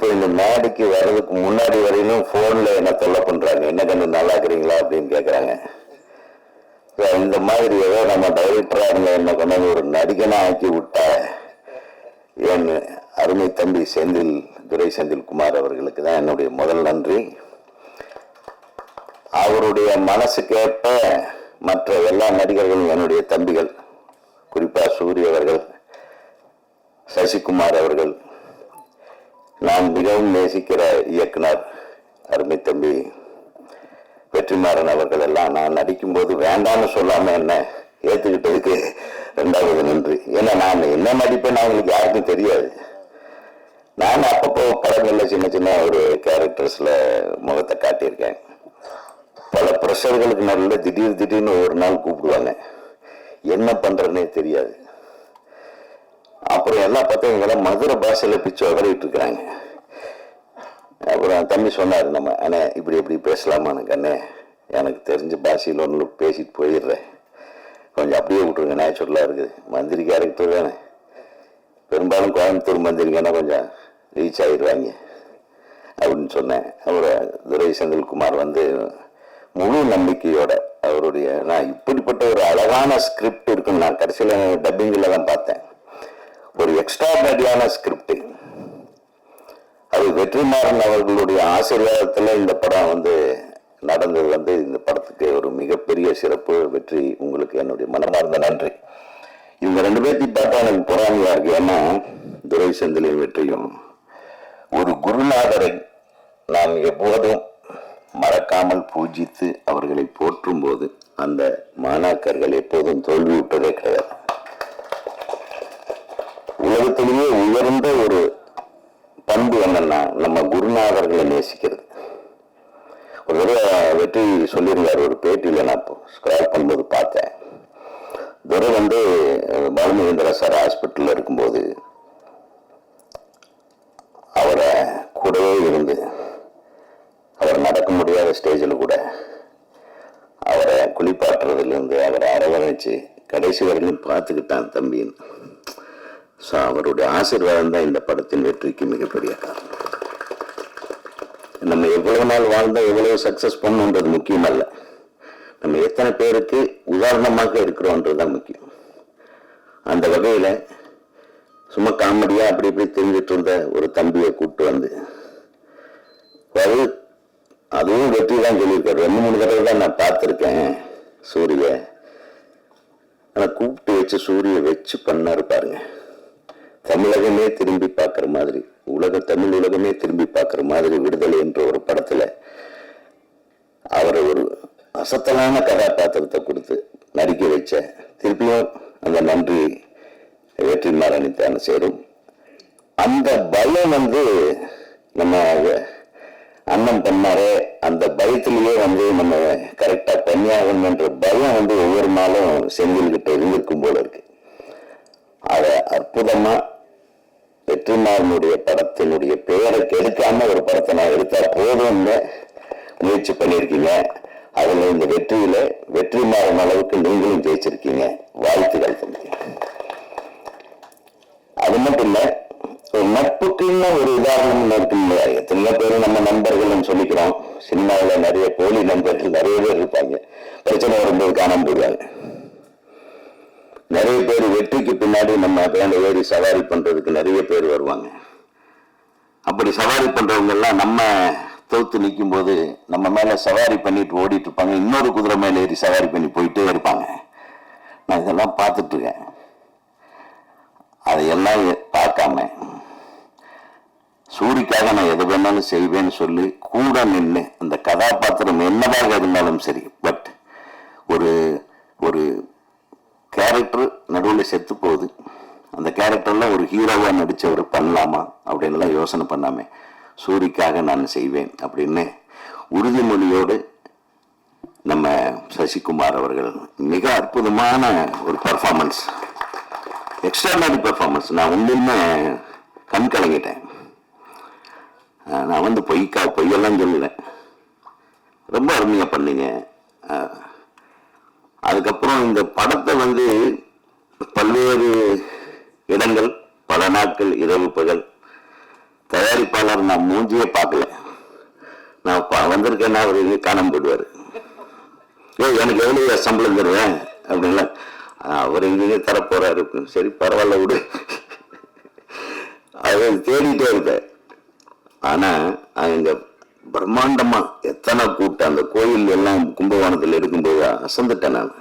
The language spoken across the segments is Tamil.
இப்போ இந்த மேடைக்கு வர்றதுக்கு முன்னாடி வரையிலும் ஃபோனில் என்ன தொல்லை பண்ணுறாங்க என்ன கண்ணு நல்லா இருக்கிறீங்களா அப்படின்னு கேட்குறாங்க இந்த மாதிரி ஏதோ நம்ம டைரக்டராக இருந்த என்ன கொண்டாந்து ஒரு நடிகனா ஆக்கி விட்ட என் அருமை தம்பி செந்தில் துரை செந்தில் குமார் அவர்களுக்கு தான் என்னுடைய முதல் நன்றி. அவருடைய மனசுக்கேற்ப மற்ற எல்லா நடிகர்களும் என்னுடைய தம்பிகள் குறிப்பாக சூரிய அவர்கள் சசிகுமார் அவர்கள் நான் மிகவும் நேசிக்கிற இயக்குனர் அருமை தம்பி வெற்றிமாறன் அவர்கள் எல்லாம் நான் நடிக்கும்போது வேண்டாம்னு சொல்லாம என்ன ஏத்துக்கிட்டதுக்கு ரெண்டாவது நன்றி. ஏன்னா நான் என்ன நடிப்பேன்னு அவங்களுக்கு யாருக்கும் தெரியாது. நான் அப்பப்போ படங்களில் சின்ன சின்ன ஒரு கேரக்டர்ஸில் முகத்தை காட்டியிருக்கேன். பல ப்ரெஷர்களுக்கு நல்ல திடீர் திடீர்னு ஒரு நாள் கூப்பிடுவாங்க. என்ன பண்ணுறதுனே தெரியாது. அப்புறம் எல்லாம் பார்த்தா இவங்கெல்லாம் மதுரை பாஷையில் பிச்சு உதறிட்டு இருக்கிறாங்க அப்புறம் தம்பி சொன்னார் நம்ம அண்ணே இப்படி இப்படி பேசலாமான்னு கண்ணே எனக்கு தெரிஞ்ச பாஷையில் ஒன்று பேசிட்டு போயிடுறேன். கொஞ்சம் அப்படியே விட்ருங்க நேச்சுரலாக இருக்குது. மந்திரி கேரக்டர் தானே. பெரும்பாலும் கோயம்புத்தூர் மந்திரிங்கன்னா கொஞ்சம் ரீச் ஆகிடுவாங்க அப்படின்னு சொன்னேன். அப்புறம் துரை செந்தில்குமார் வந்து முழு நம்பிக்கையோட அவருடைய நான் இப்படிப்பட்ட ஒரு அழகான ஸ்கிரிப்ட் இருக்குன்னு நான் கடைசியில் டப்பிங்கில் தான் பார்த்தேன். ஒரு எக்ஸ்ட்ராடனரியான ஸ்கிரிப்ட் அது வெற்றிமாறன் அவர்களுடைய ஆசீர்வாதத்தில் இந்த படம் வந்து நடந்தது வந்து இந்த படத்துக்கு ஒரு மிகப்பெரிய சிறப்பு வெற்றி உங்களுக்கு என்னுடைய மனமார்ந்த நன்றி. இவங்க ரெண்டு பேர்த்தையும் பார்த்தா எனக்கு பொறாமையா இருக்கு. ஏன்னா துரை செந்திலின் வெற்றியும் ஒரு குருநாதரை நாம் எப்போதும் மறக்காமல் பூஜித்து அவர்களை போற்றும் போது அந்த மாணாக்கர்கள் எப்போதும் தோல்வியுற்றதே கிடையாது. உலகத்திலேயே உயர்ந்த ஒரு பண்பு என்னன்னா நம்ம குருநாதர்களை நேசிக்கிறது. ஒரு தடவை வெற்றி சொல்லியிருந்தார் ஒரு பேட்டியில நான் ஸ்கிராப் பண்ணும்போது பார்த்தேன். துரை வந்து அஹ், பாலுமகேந்திரா சார் ஹாஸ்பிட்டல்ல இருக்கும்போது அவரை கூடவே இருந்து அவர் நடக்க முடியாத ஸ்டேஜில் கூட அவரை குளிப்பாட்டுறதுலேருந்து அவரை அரவணைச்சு கடைசி வரையிலும் பார்த்துக்கிட்டான் தம்பின்னு. ஸோ அவருடைய ஆசீர்வாதம் தான் இந்த படத்தின் வெற்றிக்கு மிகப்பெரிய காரணம். நம்ம எவ்வளவு நாள் வாழ்ந்தா எவ்வளவு சக்சஸ் பண்ணணுன்றது முக்கியம் அல்ல நம்ம எத்தனை பேருக்கு உதாரணமாக இருக்கிறோன்றது தான் முக்கியம். அந்த வகையில சும்மா காமெடியா அப்படி இப்படி தெரிஞ்சிட்டு இருந்த ஒரு தம்பியை கூப்பிட்டு வந்து அது அதுவும் வெற்றி தான் சொல்லியிருக்காரு. ரெண்டு மூணு தடவை தான் நான் பார்த்துருக்கேன் சூரிய. ஆனால் கூப்பிட்டு வச்சு சூரிய வச்சு பண்ணாரு பாருங்க. தமிழகமே திரும்பி பார்க்குற மாதிரி உலக தமிழ் உலகமே திரும்பி பார்க்குற மாதிரி விடுதலை என்ற ஒரு படத்தில் அவரை ஒரு அசத்தலான கதாபாத்திரத்தை கொடுத்து நடிக்க வச்ச திருப்பியும் அந்த நன்றி வெற்றி மாறணித்தான சேரும். அந்த பயம் வந்து நம்ம அண்ணன் பண்ணாரே அந்த பயத்திலேயே வந்து நம்ம கரெக்டாக பண்ணியாகணும்ன்ற பயம் வந்து ஒவ்வொரு நாளும் செந்தில்கிட்ட இருந்திருக்கும் போல இருக்கு. அதை அற்புதமாக வெற்றிமாறனுடைய படத்தினுடைய பெயரை கெடுக்காம ஒரு படத்தை நான் எடுத்தா போதும்னு முயற்சி பண்ணியிருக்கீங்க. அதுல இந்த வெற்றியில வெற்றிமாறன் அளவுக்கு நீங்களும் ஜெயிச்சிருக்கீங்க. வாழ்த்துக்கள் தம்பி. அது மட்டும் இல்ல ஒரு நட்புக்குன்னு ஒரு உதாரணம் இருக்கு இல்லையா எத்தனையோ பேர் நம்ம நண்பர்கள்னு சொல்லிக்கிறோம். சினிமாவில் நிறைய போலி நண்பர்கள் நிறைய பேர் இருப்பாங்க. பிரச்சனை வரும்போது காணாம போயிடுவாங்க. நிறைய பேர் வெற்றிக்கு பின்னாடி நம்ம பேண்ட ஏறி சவாரி பண்றதுக்கு நிறைய பேர் வருவாங்க. அப்படி சவாரி பண்றவங்க எல்லாம் நம்ம தோத்து நிற்கும் போது நம்ம மேல சவாரி பண்ணிட்டு ஓடிட்டு இருப்பாங்க. இன்னொரு குதிரை மேல ஏறி சவாரி பண்ணி போயிட்டே இருப்பாங்க. நான் இதெல்லாம் பார்த்துட்டு இருக்கேன். அதையெல்லாம் பார்க்காம சூரிக்காக நான் எது வேணாலும் செய்வேன்னு சொல்லி கூட நின்று அந்த கதாபாத்திரம் என்னவாக இருந்தாலும் சரி பட் ஒரு ஒரு கேரக்டர் நடுவில் செத்து போகுது. அந்த கேரக்டர்ல ஒரு ஹீரோவாக நடிச்சவர் பண்ணலாமா அப்படின்லாம் யோசனை பண்ணாமே. சூரிக்காக நான் செய்வேன் அப்படின்னு உறுதிமொழியோடு நம்ம சசிகுமார் அவர்கள் மிக அற்புதமான ஒரு பர்ஃபார்மன்ஸ் எக்ஸ்ட்ராடனரி பெர்ஃபார்மன்ஸ் நான் உண்மையுமே கண் கலங்கிட்டேன். நான் வந்து பொய்க்கா பொய்யெல்லாம் சொல்லலை ரொம்ப அருமையாக பண்ணீங்க. அதுக்கப்புறம் இந்த படத்தை வந்து இடங்கள் பல நாட்கள் இரவு பகல். தயாரிப்பாளர் நான் மூஞ்சியே பார்க்கல. நான் ப- வந்திருக்கேன்னா அவர் எங்கே காணாமல் போயிடுவார். ஏ எனக்கு எவ்வளோ சம்பளம் தருவேன்? அப்படின்ல அவர் எங்கேயுமே தரப்போறாரு. சரி பரவாயில்ல விடு. அதை தேடிட்டே இருப்பேன். ஆனால் அங்கே பிரம்மாண்டமாக எத்தனை கூட்டம் அந்த கோயில் எல்லாம் கும்பகோணத்தில் இருக்கும்போது அசந்துட்டேன் நான்.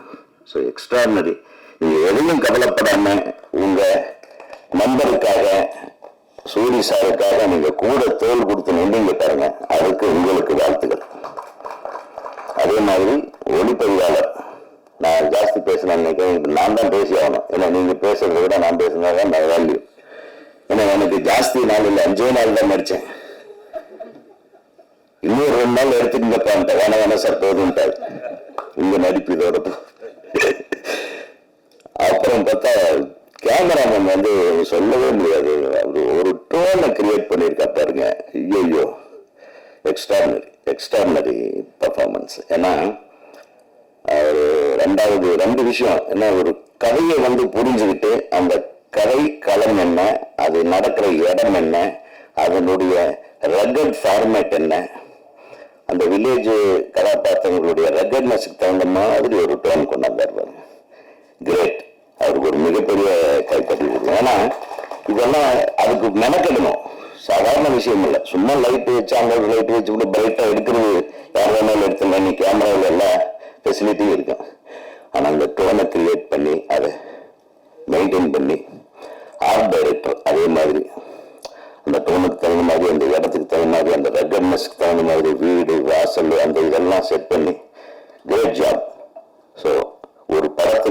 ஸோ எக்ஸ்ட்ரானரி நீங்கள் எதையும் கவலைப்படாமல் உங்கள் நண்பருக்காக சூரிய சாருக்காக நீங்க கூட தோல் கொடுத்து நின்றீங்க பாருங்க. அதுக்கு உங்களுக்கு வாழ்த்துக்கள். அதே மாதிரி ஒளிப்பதிவாளர். நான் ஜாஸ்தி பேசினேன் நினைக்கிறேன். நான் தான் பேசி ஆகணும். ஏன்னா நீங்க பேசுறதை விட நான் பேசினா தான் நான் வேல்யூ ஏன்னா எனக்கு ஜாஸ்தி நாள் இல்லை அஞ்சே நாள் தான் நடிச்சேன். இன்னும் ரெண்டு நாள் எடுத்துட்டு வேணா வேணா சார் போதும்ட்டாரு. இந்த நடிப்பு இதோட அப்புறம் பார்த்தா கேமராமேன் வந்து சொல்லவே முடியாது. அது ஒரு டோனை கிரியேட் பண்ணியிருக்கா பாருங்க. ஐயோ எக்ஸ்ட்ரானரி எக்ஸ்ட்ரானரி பர்ஃபார்மன்ஸ் ஏன்னா அவர் ரெண்டாவது ரெண்டு விஷயம். என்ன ஒரு கதையை வந்து புரிஞ்சுக்கிட்டு அந்த கதை களம் என்ன அது நடக்கிற இடம் என்ன அதனுடைய ரகட் ஃபார்மேட் என்ன அந்த வில்லேஜ் கதாபாத்திரங்களுடைய ரெகட்னஸுக்கு தகுந்த மாதிரி ஒரு டோன் கொண்டாந்தார் பாருங்க. கிரேட் அவருக்கு ஒரு மிகப்பெரிய கைத்தட்டி கொடுக்கும் ஏன்னா இதெல்லாம் அதுக்கு மெனக்கெடணும். சாதாரண விஷயம் இல்லை. சும்மா லைட் வச்சு அங்க லைட் வச்சு கூட பிரைட்டா எடுக்கிறது யார் வேணாலும் எடுத்துலாம் நீ கேமராவில் எல்லா ஃபெசிலிட்டியும் இருக்கும். ஆனால் அந்த டோனை கிரியேட் பண்ணி அதை மெயின்டைன் பண்ணி ஆர்ட் டைரக்டர் அதே மாதிரி அந்த டோனுக்கு தகுந்த மாதிரி அந்த இடத்துக்கு தகுந்த மாதிரி அந்த ரெகட்னஸ்க்கு தகுந்த மாதிரி வீடு வாசல் அந்த இதெல்லாம் செட் பண்ணி கிரேட் ஜாப்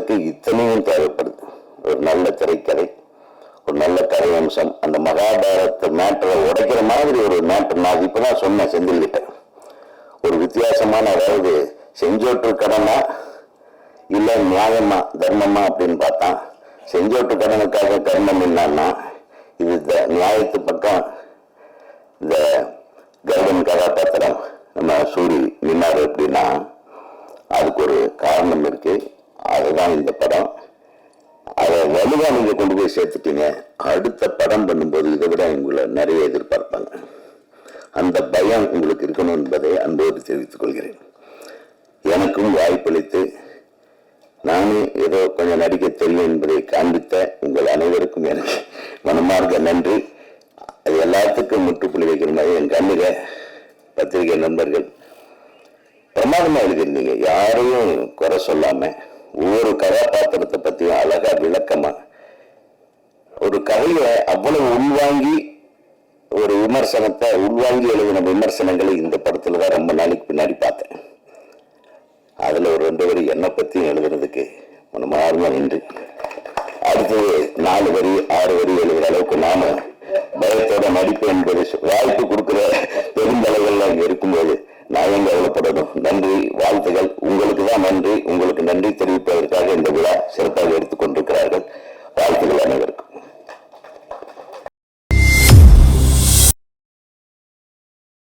படத்துக்கு இத்தனையும் தேவைப்படுது. ஒரு நல்ல திரைக்கதை ஒரு நல்ல கதை அம்சம் அந்த மகாபாரத மேட்டரை உடைக்கிற மாதிரி ஒரு மேட்டர். நான் இப்பதான் சொன்னேன் செந்தில்கிட்ட. ஒரு வித்தியாசமான அதாவது செஞ்சோற்று கடனா இல்லை நியாயமா தர்மமா அப்படின்னு பார்த்தா செஞ்சோற்று கடனுக்காக கர்மம் என்னன்னா இது த- நியாயத்து பக்கம் இந்த கருடன் கதாபாத்திரம் நம்ம சூரி நின்னார் அப்படின்னா அதுக்கு ஒரு காரணம் இருக்குது அதுதான் இந்த படம். அதை வலுவாக நீங்கள் கொண்டு போய் சேர்த்துட்டீங்க. அடுத்த படம் பண்ணும்போது இதை விட உங்களை நிறைய எதிர்பார்ப்பாங்க. அந்த பயம் உங்களுக்கு இருக்கணும் என்பதை அன்போடு தெரிவித்துக் கொள்கிறேன். எனக்கும் வாய்ப்பளித்து நானே ஏதோ கொஞ்சம் நடிக்க தெரியும் என்பதை காண்பித்த உங்கள் அனைவருக்கும் எனக்கு மனமார்ந்த நன்றி. அது எல்லாத்துக்கும் முற்றுப்புள்ளி வைக்கிற மாதிரி என் கண்ணுக பத்திரிகை நண்பர்கள் பிரமாதமாக எழுதியிருந்தீங்க. யாரையும் குறை சொல்லாமல் ஒவ்வொரு கதாபாத்திரத்தை பத்தியும் அழகா விளக்கமா. ஒரு கதையை அவ்வளவு உள்வாங்கி ஒரு விமர்சனத்தை உள்வாங்கி எழுதின விமர்சனங்களை இந்த படத்துல தான் ரொம்ப நாளைக்கு பின்னாடி பார்த்தேன். அதுல ஒரு ரெண்டு வரி என்னை பத்தியும் எழுதுறதுக்கு மனமார்ந்த நன்றி. அடுத்தது நாலு வரி ஆறு வரி எழுதுற அளவுக்கு நாம பயத்தோட நடிப்பு என்பது வாய்ப்பு